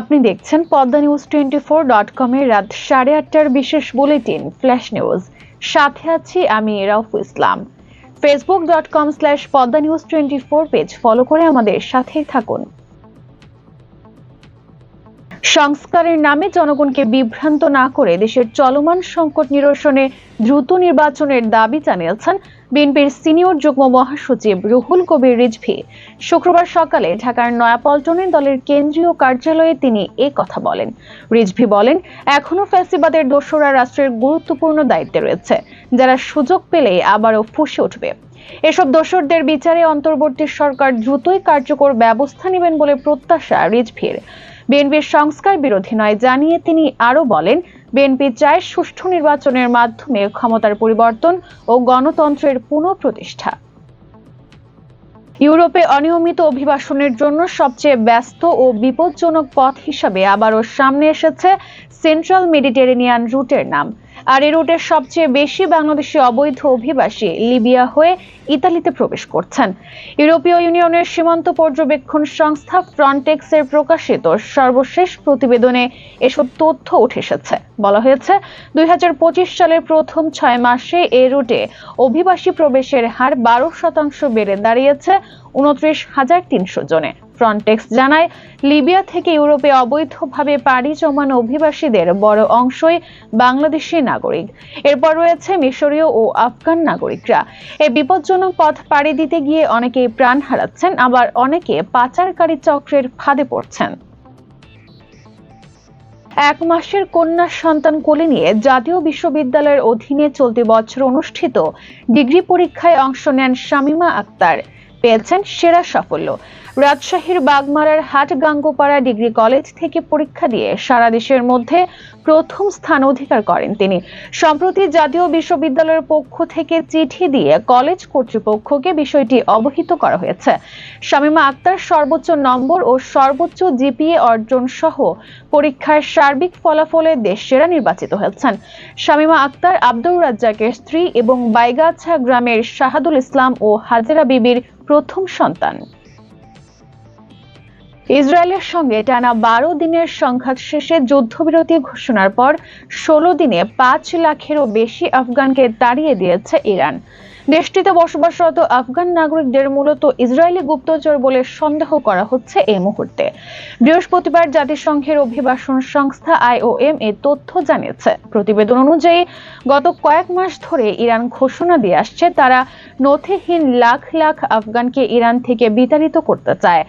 আপনি দেখছেন Padma news twenty four dot কমের রাত সাড়ে আটটার বিশেষ বুলেটিন ফ্ল্যাশ নিউজ সাথে আছি আমি Rauf Islam. Facebook dot com slash Padma news twenty four page follow করে আমাদের সাথেই থাকুন। সংস্কারের নামে জনগণকে বিভ্রান্ত না করে দেশের চলমান সংকট নিরসনে দ্রুত নির্বাচনের দাবি জানিয়েছেন বিএনপির সিনিয়র যুগ্ম মহাসচিব রুহুল কবির রিজভি। শুক্রবার সকালে ঢাকার নয়াপল্টনে দলের কেন্দ্রীয় কার্যালয়ে তিনি এ কথা বলেন। রিজভি বলেন এখনও ফ্যাসিবাদের দোসরা রাষ্ট্রের গুরুত্বপূর্ণ দায়িত্বে রয়েছে। যারা সুযোগ পেলে আবারও ফুসে উঠবে। এসব দোসরদের বিচারে অন্তর্বর্তী সরকার দ্রুতই কার্যকর ব্যবস্থা নেবেন বলে প্রত্যাশা রিজভির। বিএনপির সংস্কার বিরোধী নয় জানিয়ে তিনি আরও বলেন, বিএনপি চায় সুষ্ঠু নির্বাচনের মাধ্যমে ক্ষমতার পরিবর্তন ও গণতন্ত্রের পুনঃপ্রতিষ্ঠা। ইউরোপে অনিয়মিত অভিবাসনের জন্য সবচেয়ে ব্যস্ত ও বিপজ্জনক পথ হিসাবে আবারও সামনে এসেছে সেন্ট্রাল মেডিটেরেনিয়ান রুটের নাম। আর এই রুটের সবচেয়ে বেশি বাংলাদেশি অবৈধ অভিবাসী লিবিয়া হয়ে ইতালিতে প্রবেশ করছেন। ইউরোপীয় ইউনিয়নের সীমান্ত পর্যবেক্ষণ সংস্থা ফ্রন্টেক্সের প্রকাশিত সর্বশেষ প্রতিবেদনে এসব তথ্য উঠে এসেছে। বলা হয়েছে, দুই হাজার পঁচিশ সালের প্রথম ছয় মাসে এ রুটে অভিবাসী প্রবেশের হার বারো শতাংশ বেড়ে দাঁড়িয়েছে উনত্রিশ হাজার তিনশো জনে। ফ্রন্টেক্স জানায়, লিবিয়া থেকে ইউরোপে অবৈধভাবে পাড়ি জমানো অভিবাসীদের বড় অংশই বাংলাদেশি নাগরিক। এরপর রয়েছে মিশরীয় ও আফগান নাগরিকরা। এই বিপজ্জনক পথ পাড়ি দিতে গিয়ে অনেকেই প্রাণ হারাচ্ছেন, আবার অনেকে পাচারকারী চক্রের ফাঁদে পড়ছেন। এক মাসের কন্যা সন্তান কোলে নিয়ে জাতীয় বিশ্ববিদ্যালয়ের অধীনে চলতি বছর অনুষ্ঠিত ডিগ্রি পরীক্ষায় অংশ নেন শামিমা আক্তার। পেয়েছেন সেরা সাফল্য। রাজশাহীর বাগমারার হাট গাঙ্গোপাড়া ডিগ্রি কলেজ থেকে পরীক্ষা দিয়ে সারা দেশের মধ্যে প্রথম স্থান অধিকার করেন তিনি। সম্প্রতি জাতীয় বিশ্ববিদ্যালয়ের পক্ষ থেকে চিঠি দিয়ে কলেজ কর্তৃপক্ষকে বিষয়টি অবহিত করা হয়েছে। শামিমা আক্তার সর্বোচ্চ নম্বর ও সর্বোচ্চ জিপিএ অর্জন সহ পরীক্ষার সার্বিক ফলাফলে দেশ সেরা নির্বাচিত হয়েছেন। শামিমা আক্তার আব্দুর রাজ্জাকের স্ত্রী এবং বাইগাছা গ্রামের শাহাদুল ইসলাম ও হাজেরা বিবির প্রথম সন্তান। ইসরায়েলের সঙ্গে টানা বারো দিনের সংঘাত শেষে যুদ্ধবিরতি ঘোষণার পর ষোলো দিনে পাঁচ লাখেরও বেশি আফগানকে তাড়িয়ে দিয়েছে ইরান। দেশটিতে বসবাসরত আফগান নাগরিকদের মূলত ইসরায়েলি গুপ্তচর বলে সন্দেহ করা হচ্ছে এই মুহূর্তে। বৃহস্পতিবার জাতিসংঘের অভিবাসন সংস্থা আইওএম এ তথ্য জানিয়েছে। প্রতিবেদন অনুযায়ী, গত কয়েক মাস ধরে ইরান ঘোষণা দিয়ে আসছে তারা নথিহীন লাখ লাখ আফগানকে ইরান থেকে বিতাড়িত করতে চায়।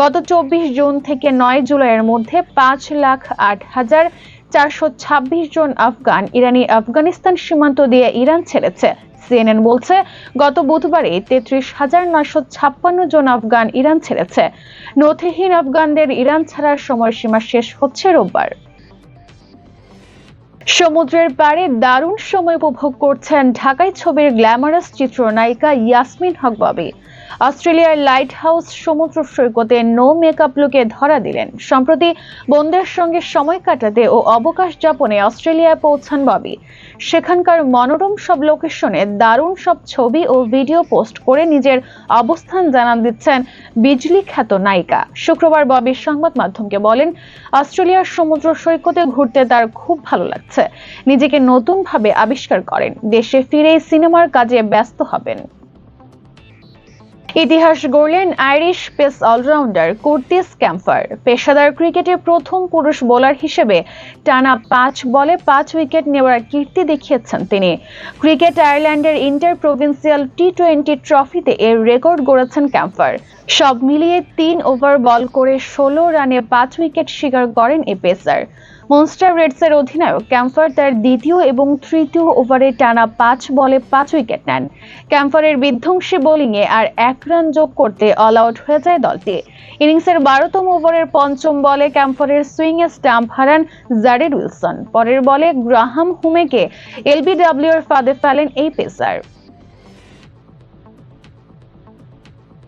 গত চব্বিশ জুন থেকে নয় জুলাইয়ের মধ্যে পাঁচ লাখ আট হাজার চারশো ছাব্বিশ জন আফগান ইরানি আফগানিস্তান সীমান্ত দিয়ে ইরান ছেড়েছে। সিএনএন বলছে, গত বুধবারে তেত্রিশ হাজার নয়শো ছাপ্পান্ন জন আফগান ইরান ছেড়েছে। নথিহীন আফগানদের ইরান ছাড়ার সময়সীমা শেষ হচ্ছে রোববার। সমুদ্রের পাড়ে দারুণ সময় উপভোগ করছেন ঢাকায় ছবির গ্ল্যামারাস চিত্রনায়িকা ইয়াসমিন হক অস্ট্রেলিয়ার লাইট হাউস সমুদ্র সৈকতে নো মেকআপ লুকে ধরা দিলেন। সম্প্রতি বন্ধুদের সঙ্গে সময় কাটাতে ও অবকাশ যাপনে অস্ট্রেলিয়ায় পৌঁছান ববি। সেখানকার মনোরম সব লোকেশনে দারুণ সব ছবি ও ভিডিও পোস্ট করে নিজের অবস্থান জানান দিচ্ছেন বিজলি খ্যাত নায়িকা। শুক্রবার ববি সংবাদ মাধ্যমকে বলেন, অস্ট্রেলিয়ার সমুদ্র সৈকতে ঘুরতে তার খুব ভালো লাগছে। নিজেকে নতুনভাবে আবিষ্কার করেন। দেশে ফিরেই সিনেমার কাজে ব্যস্ত হবেন। ইতিহাস গড়লেন Irish pace all rounder Curtis Campher পেশাদার ক্রিকেটে প্রথম পুরুষ বোলার হিসেবে টানা পাঁচ বলে পাঁচ উইকেট নেওয়ার কীর্তি দেখিয়েছেন তিনি। ক্রিকেট আয়ারল্যান্ডের ইন্টার প্রভিন্সিয়াল টি টোয়েন্টি ট্রফিতে এর রেকর্ড গড়েছেন ক্যাম্পার সব মিলিয়ে তিন ওভার বল করে ষোলো রানে পাঁচ উইকেট শিকার করেন এ পেসার মনস্টার রেডসের অধিনায়ক ক্যাম্পার তার দ্বিতীয় এবং তৃতীয় ওভারে টানা পাঁচ বলে পাঁচ উইকেট নেন। ক্যাম্পারের বিধ্বংসী বোলিংয়ে আর এক রান যোগ করতে অল আউট হয়ে যায় দলটি। ইনিংসের বারোতম ওভারের পঞ্চম বলে ক্যাম্পারের সুইংয়ে স্টাম্প হারান জারেড উইলসন। পরের বলে গ্রাহাম হুমেকে এলবিডব্লিউ এর ফাঁদে ফেলেন এই পেসার।